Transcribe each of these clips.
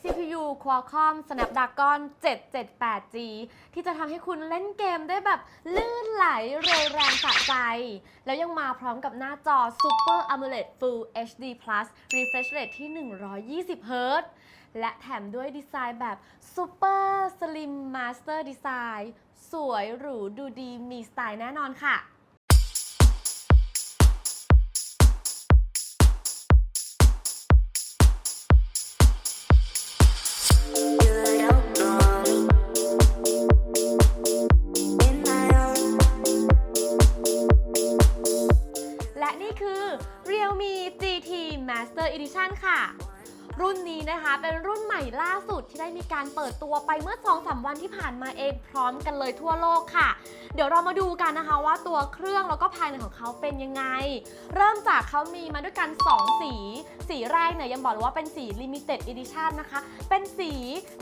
CPU Qualcomm Snapdragon 778G ที่จะทำให้คุณเล่นเกมได้แบบลื่นไหลเร็วแรงสะใจ แล้วยังมาพร้อมกับหน้าจอ Super AMOLED Full HD Plus Refresh Rate ที่ 120 Hz และแถมด้วยดีไซน์แบบ Super Slim Master Design สวยหรูดูดีมีสไตล์แน่นอนค่ะ Realme GT Master Edition ค่ะ รุ่นนี้นะคะ เป็นรุ่นใหม่ล่าสุดที่ได้มีการเปิดตัวไปเมื่อ2-3วันที่ผ่านมาเองพร้อมกันเลยทั่วโลกค่ะ เดี๋ยวเรามาดูกันนะคะว่าตัวเครื่องแล้วก็ภายในของเขาเป็นยังไง เริ่มจากเขามีมาด้วยกัน 2 สี สีแรกเนี่ยยังบอกเลยว่าเป็นสี Limited Edition นะคะ เป็นสี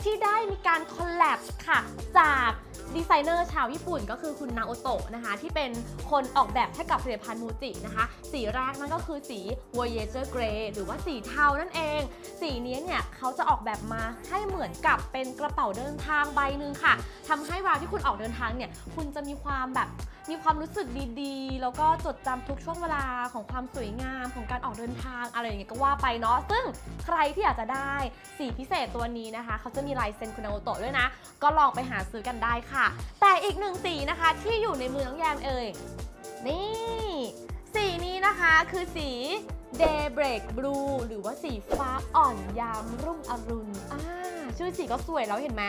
ที่ได้มีการคอลแลบค่ะจากดีไซเนอร์ชาวญี่ปุ่นก็คือคุณนาโอโตะนะคะ ที่เป็นคนออกแบบให้กับผลิตภัณฑ์มูจินะคะ สีแรกนั่นก็คือสี Voyager Grey หรือว่าสีเทานั่นเอง สีีนี้เนี่ยเขาจะออกแบบมาให้เหมือนกับเป็นกระเป๋าเดินทางใบหนึ่งค่ะทำให้เวลาที่คุณออกเดินทางเนี่ยคุณจะมีความแบบมีความรู้สึกดีๆ แล้วก็จดจำทุกช่วงเวลาของความสวยงามของการออกเดินทางอะไรอย่างเงี้ยก็ว่าไปเนาะ ซึ่งใครที่อยากจะได้สีพิเศษตัวนี้นะคะ เขาจะมีลายเซ็นคุณนาโอโตะด้วยนะ ก็ลองไปหาซื้อกันได้ค่ะ แต่อีกหนึ่งสีนะคะที่อยู่ในมือน้องแยมเอ่ย นี่ สีนี้นะคะคือสี Daybreak Blue หรือว่าสีฟ้าอ่อนยามรุ่งอรุณอ่าชื่อสีก็สวยแล้วเห็นไหม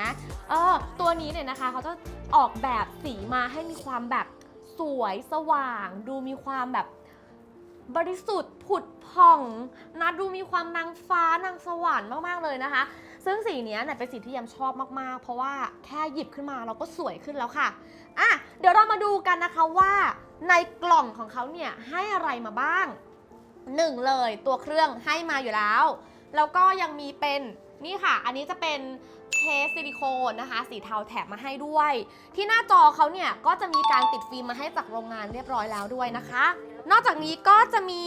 เออตัวนี้เนี่ยนะคะเขาจะออกแบบสีมาให้มีความแบบสวยสว่าง ดูมีความแบบบริสุทธิ์ผุดผ่องนะดูมีความนางฟ้านางสวรรค์มาก ๆ เลยนะคะ ซึ่งสีนี้เนี่ยเป็นสีที่ยำชอบมาก ๆ เพราะว่าแค่หยิบขึ้นมาเราก็สวยขึ้นแล้วค่ะอะ เดี๋ยวเรามาดูกันนะคะว่าในกล่องของเขาเนี่ยให้อะไรมาบ้าง หนึ่งเลยตัวเครื่องให้มาอยู่แล้ว แล้วก็ยังมีเป็นนี่ค่ะ อันนี้จะเป็นเคสซิลิโคนนะคะ สีเทาแถมมาให้ด้วย ที่หน้าจอเขาเนี่ยก็จะมีการติดฟิล์มมาให้จากโรงงานเรียบร้อยแล้วด้วยนะคะ นอกจากนี้ก็จะมี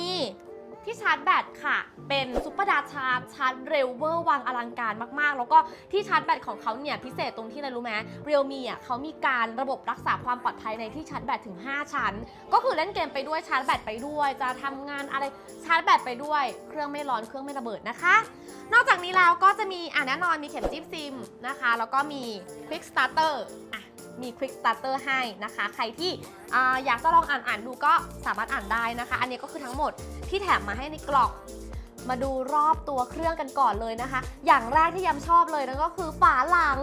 ที่ชาร์จแบตค่ะ เป็นซุปเปอร์ดาชาร์จชาร์จเร็วเวอร์วังอลังการมากๆ แล้วก็ที่ชาร์จแบตของเขาเนี่ยพิเศษตรงที่อะไรรู้ไหมเรียลมีอะเขามีการระบบรักษาความปลอดภัยในที่ชาร์จแบตถึง 5 ชั้น ก็คือเล่นเกมไปด้วยชาร์จแบตไปด้วย จะทำงานอะไรชาร์จแบตไปด้วย เครื่องไม่ร้อนเครื่องไม่ระเบิดนะคะ นอกจากนี้แล้วก็จะมีอะแน่นอนมีเข็มจิ้มซิมนะคะ แล้วก็มี Quick Starter อะ มี Quick Starter ให้นะคะ ใครที่ออยากจะลองอ่านอ่านดูก็สามารถอ่านได้นะคะ อันนี้ก็คือทั้งหมดที่แถมมาให้ในกล่องมาดูรอบตัวเครื่องกันก่อนเลยนะคะ อย่างแรกที่ยำชอบเลยนั่นก็คือฝาหลัง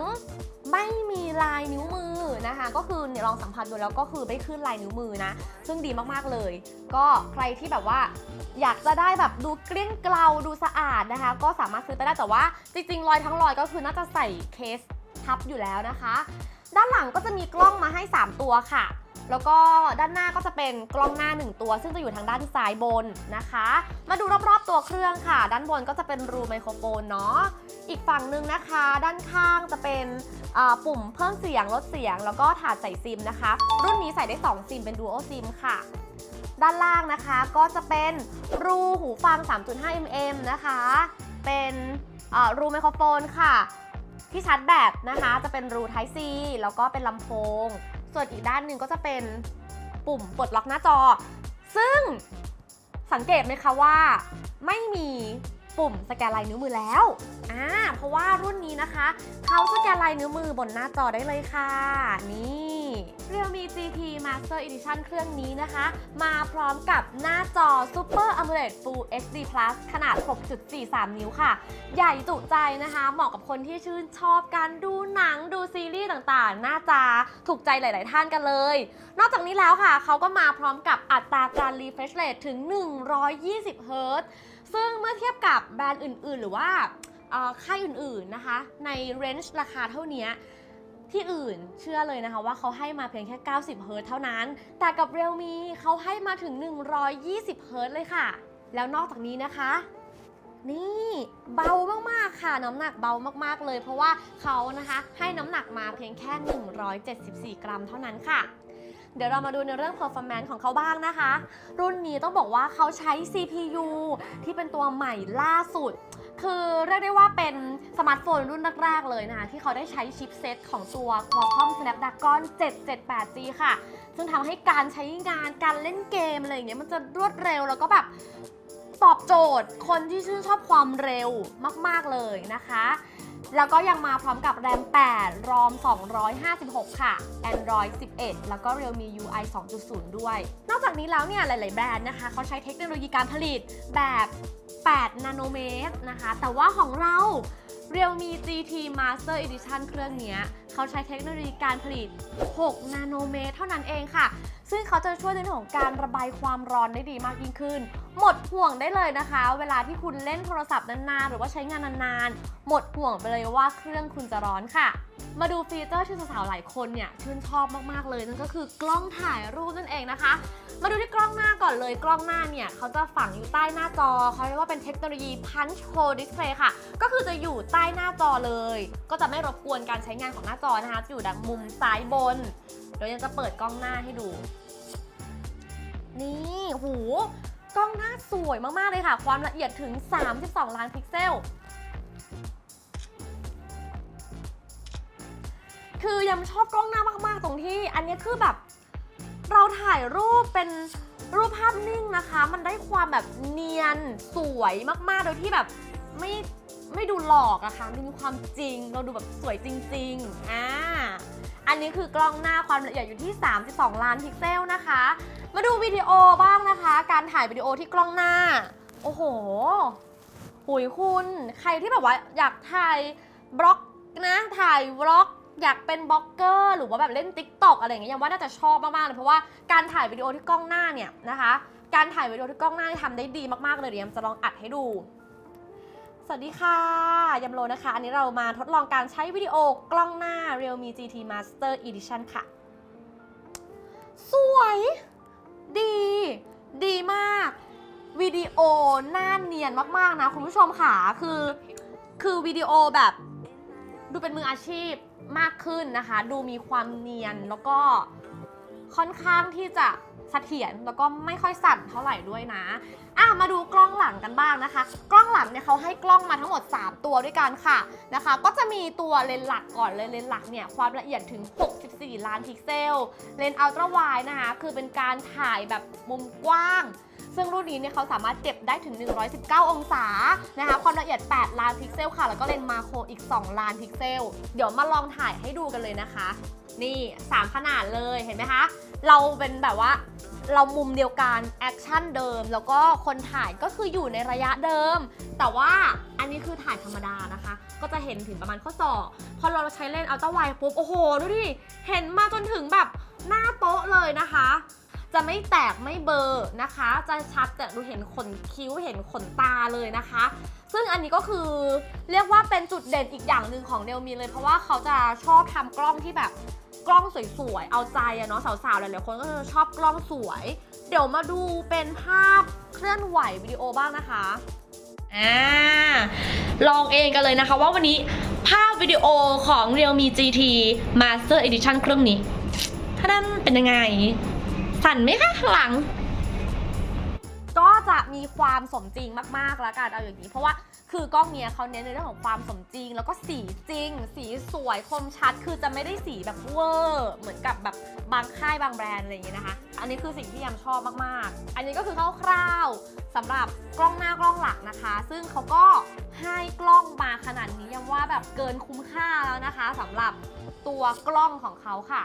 ไม่มีลายนิ้วมือนะคะ ก็คือเนี่ยลองสัมผัสดูแล้วก็คือไม่ขึ้นลายนิ้วมือนะ ซึ่งดีมากๆเลย ก็ใครที่แบบว่าอยากจะได้แบบดูเกลี้ยงเกลาดูสะอาดนะคะ ก็สามารถซื้อไปได้แต่ว่าจริงๆรอยทั้งรอยก็คือน่าจะใส่เคสทับอยู่แล้วนะคะ ด้านหลังก็จะมีกล้องมาให้ 3 ตัวค่ะ แล้วก็ด้านหน้าก็จะเป็นกล้องหน้า 1 ตัว ซึ่งจะอยู่ทางด้านซ้ายบนนะคะ มาดูรอบๆตัวเครื่องค่ะ ด้านบนก็จะเป็นรูไมโครโฟนเนาะ อีกฝั่งหนึ่งนะคะ ด้านข้างจะเป็นปุ่มเพิ่มเสียงลดเสียง แล้วก็ถาดใส่ซิมนะคะ รุ่นนี้ใส่ได้ 2 ซิมเป็น Dual SIM ค่ะด้านล่างนะคะก็จะเป็นรูหูฟัง 3.5 mm นะคะ เป็นรูไมโครโฟนค่ะ ที่ชาร์จแบตนะคะ จะเป็นรู Type C แล้วก็เป็นลำโพง ส่วนอีกด้านหนึ่งก็จะเป็นปุ่มปลดล็อกหน้าจอ ซึ่งสังเกตไหมคะว่าไม่มี ปุ่มสแกนลายนิ้วมือแล้วอ่าเพราะว่ารุ่นนี้นะคะเขาสแกนลายนิ้วมือบนหน้าจอได้เลยค่ะ นี่ Realme GT Master Edition เครื่องนี้นะคะ มาพร้อมกับหน้าจอ Super AMOLED Full HD Plus ขนาด 6.43 นิ้วค่ะ ใหญ่จุใจนะคะ เหมาะกับคนที่ชื่นชอบการดูหนังดูซีรีส์ต่างๆน่าจะถูกใจหลาย ๆ ท่านกันเลย นอกจากนี้แล้วค่ะ เขาก็มาพร้อมกับอัตราการ refresh rate ถึง 120เฮิรต ซึ่งเมื่อเทียบกับแบรนด์อื่น ๆ หรือว่าค่ายอื่น ๆ นะคะ ในเรนจ์ราคาเท่านี้ที่อื่นเชื่อเลยนะคะว่าเขาให้มาเพียงแค่ 90 เฮิร์ตเท่านั้น แต่กับ Realme เขาให้มาถึง 120 เฮิร์ตเลยค่ะ แล้วนอกจากนี้นะคะ นี่เบามากๆค่ะ น้ำหนักเบามากๆเลย เพราะว่าเขานะคะให้น้ำหนักมาเพียงแค่ 174 กรัมเท่านั้นค่ะ เดี๋ยวเรามาดูในเรื่อง performance ของเขาบ้างนะคะ รุ่นนี้ต้องบอกว่าเขาใช้ CPU ที่เป็นตัวใหม่ล่าสุด คือเรียกได้ว่าเป็นสมาร์ทโฟนรุ่นแรกๆเลยนะคะ ที่เขาได้ใช้ชิปเซตของตัว Qualcomm Snapdragon 778G ค่ะ ซึ่งทำให้การใช้งานการเล่นเกมอะไรอย่างเงี้ยมันจะรวดเร็วแล้วก็แบบตอบโจทย์คนที่ชื่นชอบความเร็วมาก ๆ เลยนะคะ แล้วก็ยังมาพร้อมกับ RAM 8 ROM 256 ค่ะ Android 11 แล้วก็ Realme UI 2.0 ด้วย นอกจากนี้แล้วเนี่ย หลาย ๆ แบรนด์นะคะ เขาใช้เทคโนโลยีการผลิตแบบ 8 นาโนเมตรนะคะ แต่ว่าของเรา Realme GT Master Edition เครื่องนี้เขาใช้เทคโนโลยีการผลิต 6 นาโนเมตร เท่านั้นเองค่ะ ซึ่งเขาจะช่วยในเรื่องของการระบายความร้อนได้ดีมากยิ่งขึ้น หมดห่วงได้เลยนะคะ เวลาที่คุณเล่นโทรศัพท์นานๆ หรือว่าใช้งานนานๆ หมดห่วงไปเลยว่าเครื่องคุณจะร้อนค่ะ มาดูฟีเจอร์ที่สาวๆหลายคนเนี่ยชื่นชอบมากๆเลยนั่นก็คือกล้องถ่ายรูปนั่นเองนะคะ มาดูที่กล้องหน้าก่อนเลย กล้องหน้าเนี่ยเขาจะฝังอยู่ใต้หน้าจอเขาเรียกว่าเป็นเทคโนโลยี Punch Hole Display ค่ะ ก็คือจะอยู่ใต้หน้าจอเลย ก็จะไม่รบกวนการใช้งานของหน้าจอนะคะจะอยู่ดังมุมซ้ายบนเดี๋ยวยังจะเปิดกล้องหน้าให้ดู นี่ หู ล้องหน้าสวยมากๆเลยค่ะ ความละเอียดถึง 32 ล้านพิกเซล คือยังชอบกล้องหน้ามาก ๆ ตรงที่อันนี้คือแบบเราถ่ายรูปเป็นรูปภาพนิ่งนะคะ มันได้ความแบบเนียนสวยมากๆ โดยที่แบบไม่ไม่ดูหลอกอะค่ะมันมีความจริง เราดูแบบสวยจริงๆ อ่า อันนี้คือกล้องหน้าความละเอียดอยู่ที่ 32 ล้านพิกเซลนะคะ มาดูวิดีโอบ้างนะคะ การถ่ายวิดีโอที่กล้องหน้า โอ้โหหุยคุณ ใครที่แบบว่าอยากถ่ายบล็อกนะ ถ่ายวล็อก อยากเป็นบล็อกเกอร์ หรือว่าแบบเล่น t ิ k t o k อะไรอย่างเงี้ยยังว่าน่าจะชอบมากๆเลยเพราะว่าการถ่ายวิดีโอที่กล้องหน้าเนี่ยนะคะ การถ่ายวิดีโอที่กล้องหน้านี่ทำได้ดีมากๆเลยเดี๋ยวยำจะลองอัดให้ดูสวัสดีค่ะ ยำโลนะคะ อันนี้เรามาทดลองการใช้วิดีโอกล้องหน้า Realme GT Master Edition ค่ะ เนียนมากๆนะคุณผู้ชมค่ะ คือ คือวิดีโอแบบ ดูเป็นมืออาชีพมากขึ้นนะคะ ดูมีความเนียนแล้วก็ค่อนข้างที่จะเสถียรแล้วก็ไม่ค่อยสั่นเท่าไหร่ด้วยนะ อะมาดูกล้องหลัง กันบ้างนะคะ กล้องหลังเนี่ยเขาให้กล้องมาทั้งหมด 3 ตัวด้วยกันค่ะนะคะ ก็จะมีตัวเลนส์หลักก่อนเลยเลนส์หลักเนี่ยความละเอียดถึง 64 ล้านพิกเซล เลนส์อัลตร้าไวด์นะคะคือเป็นการถ่ายแบบมุมกว้างซึ่งรุ่นนี้เนี่ยเขาสามารถเก็บได้ถึง 119 องศานะคะ ความละเอียด 8 ล้านพิกเซลค่ะ แล้วก็เลนส์มาโครอีก 2 ล้านพิกเซล เดี๋ยวมาลองถ่ายให้ดูกันเลยนะคะ นี่ 3 ขนาดเลย เห็นไหมคะ เราเป็นแบบว่า เรามุมเดียวกันแอคชั่นเดิม แล้วก็คนถ่ายก็คืออยู่ในระยะเดิม แต่ว่าอันนี้คือถ่ายธรรมดานะคะ ก็จะเห็นถึงประมาณข้อศอกพอเราใช้เลนส์อัลตร้าไวปุ๊บโอ้โหดูดิเห็นมาจนถึงแบบหน้าโต๊ะเลยนะคะ จะไม่แตกไม่เบอร์นะคะ จะชัดแต่ดูเห็นขนคิ้วเห็นขนตาเลยนะคะ ซึ่งอันนี้ก็คือเรียกว่าเป็นจุดเด่นอีกอย่างหนึ่งของเดลมีเลย เพราะว่าเขาจะชอบทำกล้องที่แบบ กล้องสวยๆ เอาใจอะเนาะสาวๆหลายๆคนก็จะชอบกล้องสวย เดี๋ยวมาดูเป็นภาพเคลื่อนไหววิดีโอบ้างนะคะอ่าลองเองกันเลยนะคะว่าวันนี้ภาพวิดีโอของ Realme GT Master Edition เครื่องนี้ท่านั้นเป็นยังไง สั่นไหมคะข้างหลัง ก็จะมีความสมจริงมากๆแล้วกันเอาอย่างนี้ เพราะว่า คือกล้องเนี้ยเขาเน้นในเรื่องของความสมจริง แล้วก็สีจริง สีสวยคมชัด คือจะไม่ได้สีแบบเวอร์เหมือนกับแบบบางค่ายบางแบรนด์อะไรอย่างเงี้ยนะคะ อันนี้คือสิ่งที่ยำชอบมากๆ อันนี้ก็คือคร่าวๆสำหรับกล้องหน้ากล้องหลักนะคะ ซึ่งเขาก็ให้กล้องมาขนาดนี้ยำว่าแบบเกินคุ้มค่าแล้วนะคะสำหรับตัวกล้องของเขาค่ะ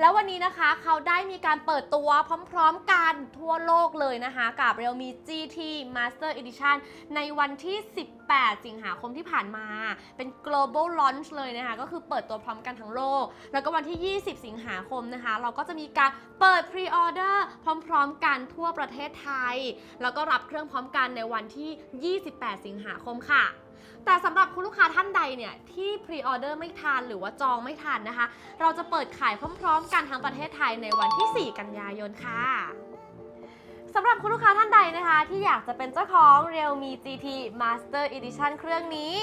แล้ววันนี้นะคะเขาได้มีการเปิดตัวพร้อมๆกันทั่วโลกเลยนะคะ กับ Realme GT Master Edition ในวันที่18 สิงหาคมที่ผ่านมา เป็น global launch เลยนะคะ ก็คือเปิดตัวพร้อมกันทั้งโลก แล้วก็วันที่ 20 สิงหาคมนะคะ เราก็จะมีการเปิด pre-order พร้อมๆกันทั่วประเทศไทย แล้วก็รับเครื่องพร้อมกันในวันที่ 28 สิงหาคมค่ะแต่สำหรับคุณลูกค้าท่านใดเนี่ยที่พรีออเดอร์ไม่ทันหรือว่าจองไม่ทันนะคะ เราจะเปิดขายพร้อม ๆ กันทั้งประเทศไทยในวันที่ 4 กันยายนค่ะ สำหรับคุณลูกค้าท่านใดนะคะ ที่อยากจะเป็นเจ้าของ Realme GT Master Edition เครื่องนี้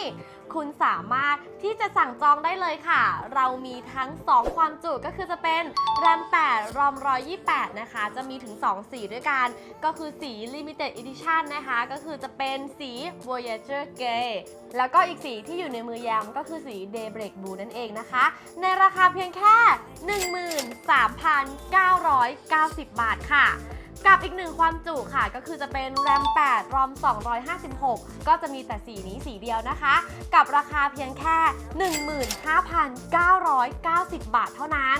คุณสามารถที่จะสั่งจองได้เลยค่ะ เรามีทั้ง 2 ความจุก็คือจะเป็น RAM 8 ROM 128 นะคะ จะมีถึง 2 สีด้วยกัน ก็คือสี Limited Edition นะคะ ก็คือจะเป็นสี Voyager Grey แล้วก็อีกสีที่อยู่ในมือแยมก็คือสี Daybreak Blue นั่นเองนะคะ ในราคาเพียงแค่ 13,990 บาทค่ะ กับอีกหนึ่งความจุค่ะ ก็คือจะเป็น RAM 8 ROM 256 ก็จะมีแต่สีนี้สีเดียวนะคะ กับราคาเพียงแค่ 15,990 บาทเท่านั้น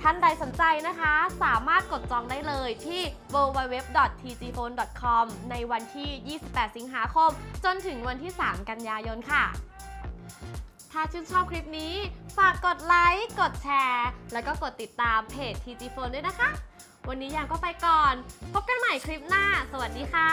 ท่านใดสนใจนะคะ สามารถกดจองได้เลยที่ www.tgphone.com ในวันที่ 28 สิงหาคม จนถึงวันที่ 3 กันยายนค่ะ ถ้าชื่นชอบคลิปนี้ ฝากกดไลค์ กดแชร์ แล้วก็กดติดตามเพจ TG Phone ด้วยนะคะ วันนี้ยางก็ไปก่อน พบกันใหม่คลิปหน้า สวัสดีค่ะ